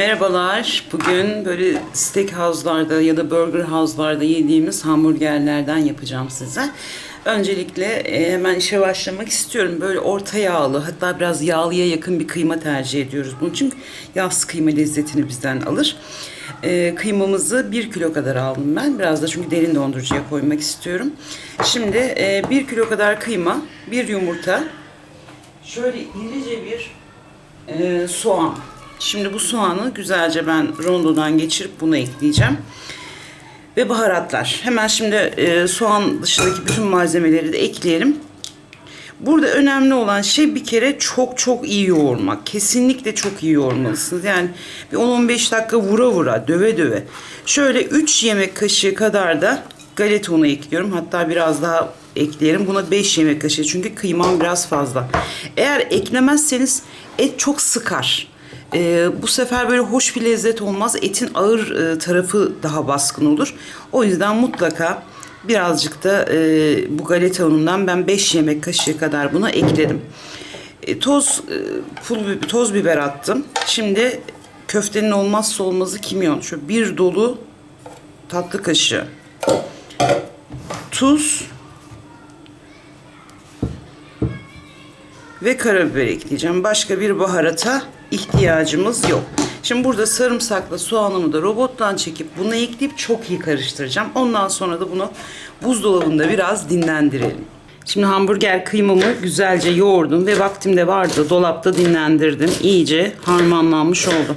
Merhabalar. Bugün böyle steakhouse'larda ya da burger house'larda yediğimiz hamburgerlerden yapacağım size. Öncelikle e, hemen işe başlamak istiyorum. Böyle orta yağlı hatta biraz yağlıya yakın bir kıyma tercih ediyoruz. Bunun için yağsız kıyma lezzetini bizden alır. E, kıymamızı 1 kilo kadar aldım ben. Biraz da çünkü derin dondurucuya koymak istiyorum. Şimdi e, 1 kilo kadar kıyma, bir yumurta, şöyle irice bir e, soğan. Şimdi bu soğanı güzelce ben rondodan geçirip buna ekleyeceğim. Ve baharatlar. Hemen şimdi e, soğan dışındaki bütün malzemeleri de ekleyelim. Burada önemli olan şey bir kere çok çok iyi yoğurmak. Kesinlikle çok iyi yoğurmalısınız. Yani bir 10-15 dakika vura vura, döve döve. Şöyle 3 yemek kaşığı kadar da galeta unu ekliyorum. Hatta biraz daha ekleyelim. Buna 5 yemek kaşığı çünkü kıymam biraz fazla. Eğer eklemezseniz et çok sıkar. Ee, bu sefer böyle hoş bir lezzet olmaz. Etin ağır e, tarafı daha baskın olur. O yüzden mutlaka birazcık da e, bu galeta unundan ben 5 yemek kaşığı kadar buna ekledim. E, toz e, pul toz biber attım. Şimdi köftenin olmazsa olmazı kimyon. Şöyle bir dolu tatlı kaşığı. Tuz ve karabiber ekleyeceğim. Başka bir baharata ihtiyacımız yok. Şimdi burada sarımsakla soğanımı da robottan çekip bunu ekleyip çok iyi karıştıracağım. Ondan sonra da bunu buzdolabında biraz dinlendirelim. Şimdi hamburger kıymamı güzelce yoğurdum ve vaktim de vardı. Dolapta dinlendirdim. İyice harmanlanmış oldu.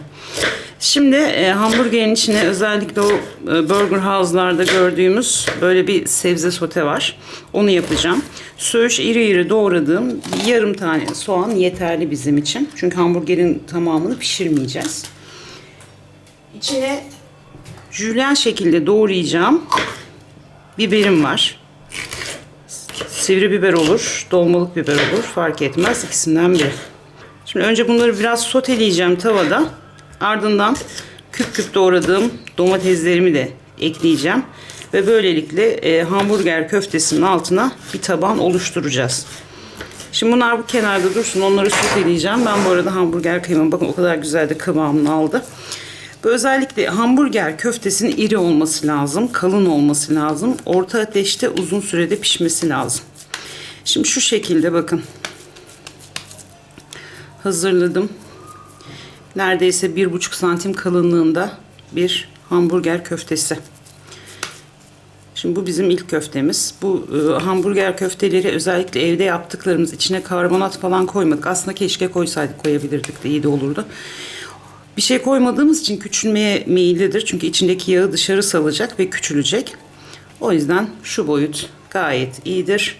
Şimdi e, hamburgerin içine özellikle o e, burger house'larda gördüğümüz böyle bir sebze sote var. Onu yapacağım. Söğüş iri iri doğradığım yarım tane soğan yeterli bizim için. Çünkü hamburgerin tamamını pişirmeyeceğiz. İçine jülyen şekilde doğrayacağım biberim var. Sivri biber olur, dolmalık biber olur fark etmez ikisinden biri. Şimdi önce bunları biraz soteleyeceğim tavada. Ardından küp küp doğradığım domateslerimi de ekleyeceğim. Ve böylelikle e, hamburger köftesinin altına bir taban oluşturacağız. Şimdi bunlar bu kenarda dursun. Onları soteleyeceğim. Ben bu arada hamburger kıymam bakın o kadar güzel de kıvamını aldı. Bu özellikle hamburger köftesinin iri olması lazım. Kalın olması lazım. Orta ateşte uzun sürede pişmesi lazım. Şimdi şu şekilde bakın. Hazırladım neredeyse bir buçuk santim kalınlığında bir hamburger köftesi. Şimdi bu bizim ilk köftemiz. Bu e, hamburger köfteleri özellikle evde yaptıklarımız içine karbonat falan koymadık. Aslında keşke koysaydık koyabilirdik de iyi de olurdu. Bir şey koymadığımız için küçülmeye meyillidir. Çünkü içindeki yağı dışarı salacak ve küçülecek. O yüzden şu boyut gayet iyidir.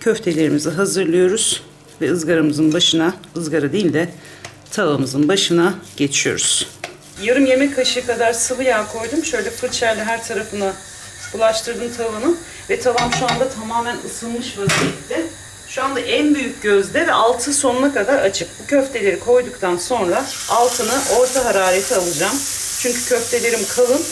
Köftelerimizi hazırlıyoruz ve ızgaramızın başına, ızgara değil de tavamızın başına geçiyoruz. Yarım yemek kaşığı kadar sıvı yağ koydum. Şöyle fırçayla her tarafına bulaştırdım tavanın. Ve tavam şu anda tamamen ısınmış vaziyette. Şu anda en büyük gözde ve altı sonuna kadar açık. Bu köfteleri koyduktan sonra altını orta hararete alacağım. Çünkü köftelerim kalın.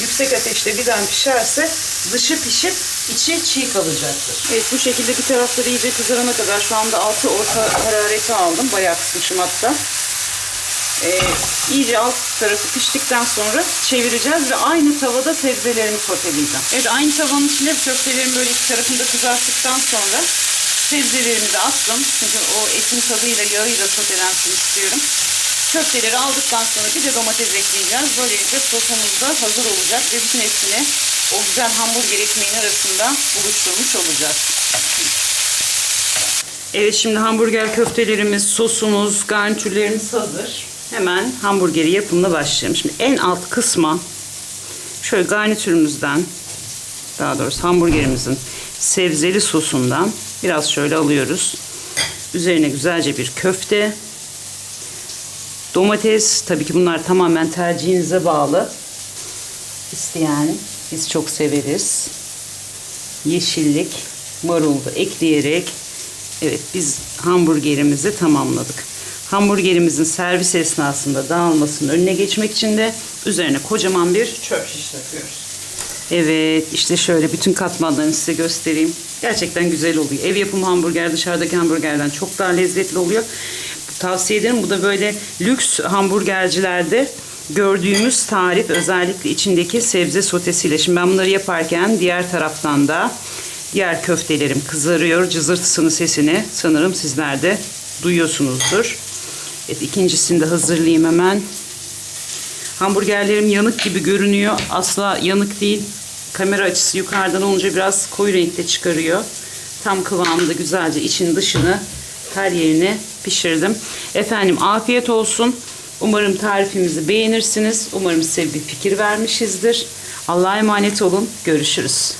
Yüksek ateşte birden pişerse dışı pişip içi çiğ kalacaktır. Evet bu şekilde bir tarafları iyice kızarana kadar şu anda altı orta hararete aldım. Bayağı kısmışım hatta. Ee, iyice alt tarafı piştikten sonra çevireceğiz ve aynı tavada sebzelerimi soteleyeceğim. Evet aynı tavanın içine köftelerimi böyle iki tarafında kızarttıktan sonra sebzelerimi de attım. Çünkü o etin tadıyla yağıyla sotelensin istiyorum. Köfteleri aldıktan sonra bir de domates ekleyeceğiz. Böylelikle sosumuz da hazır olacak ve bütün hepsini o güzel hamburger ekmeğin arasında buluşturmuş olacağız. Evet şimdi hamburger köftelerimiz, sosumuz, garnitürlerimiz hazır. Hemen hamburgeri yapımına başlayalım. Şimdi en alt kısma şöyle garnitürümüzden daha doğrusu hamburgerimizin sebzeli sosundan biraz şöyle alıyoruz. Üzerine güzelce bir köfte. Domates tabii ki bunlar tamamen tercihinize bağlı. İsteyen biz çok severiz. Yeşillik, marul da ekleyerek evet biz hamburgerimizi tamamladık. Hamburgerimizin servis esnasında dağılmasının önüne geçmek için de üzerine kocaman bir çöp şiş takıyoruz. Evet işte şöyle bütün katmanlarını size göstereyim. Gerçekten güzel oluyor. Ev yapımı hamburger dışarıdaki hamburgerden çok daha lezzetli oluyor. Tavsiye ederim. Bu da böyle lüks hamburgercilerde gördüğümüz tarif özellikle içindeki sebze sotesiyle. Şimdi ben bunları yaparken diğer taraftan da diğer köftelerim kızarıyor. Cızırtısının sesini sanırım sizler de duyuyorsunuzdur. Evet ikincisini de hazırlayayım hemen. Hamburgerlerim yanık gibi görünüyor. Asla yanık değil. Kamera açısı yukarıdan olunca biraz koyu renkte çıkarıyor. Tam kıvamında güzelce için dışını her yerini pişirdim. Efendim afiyet olsun. Umarım tarifimizi beğenirsiniz. Umarım size bir fikir vermişizdir. Allah'a emanet olun. Görüşürüz.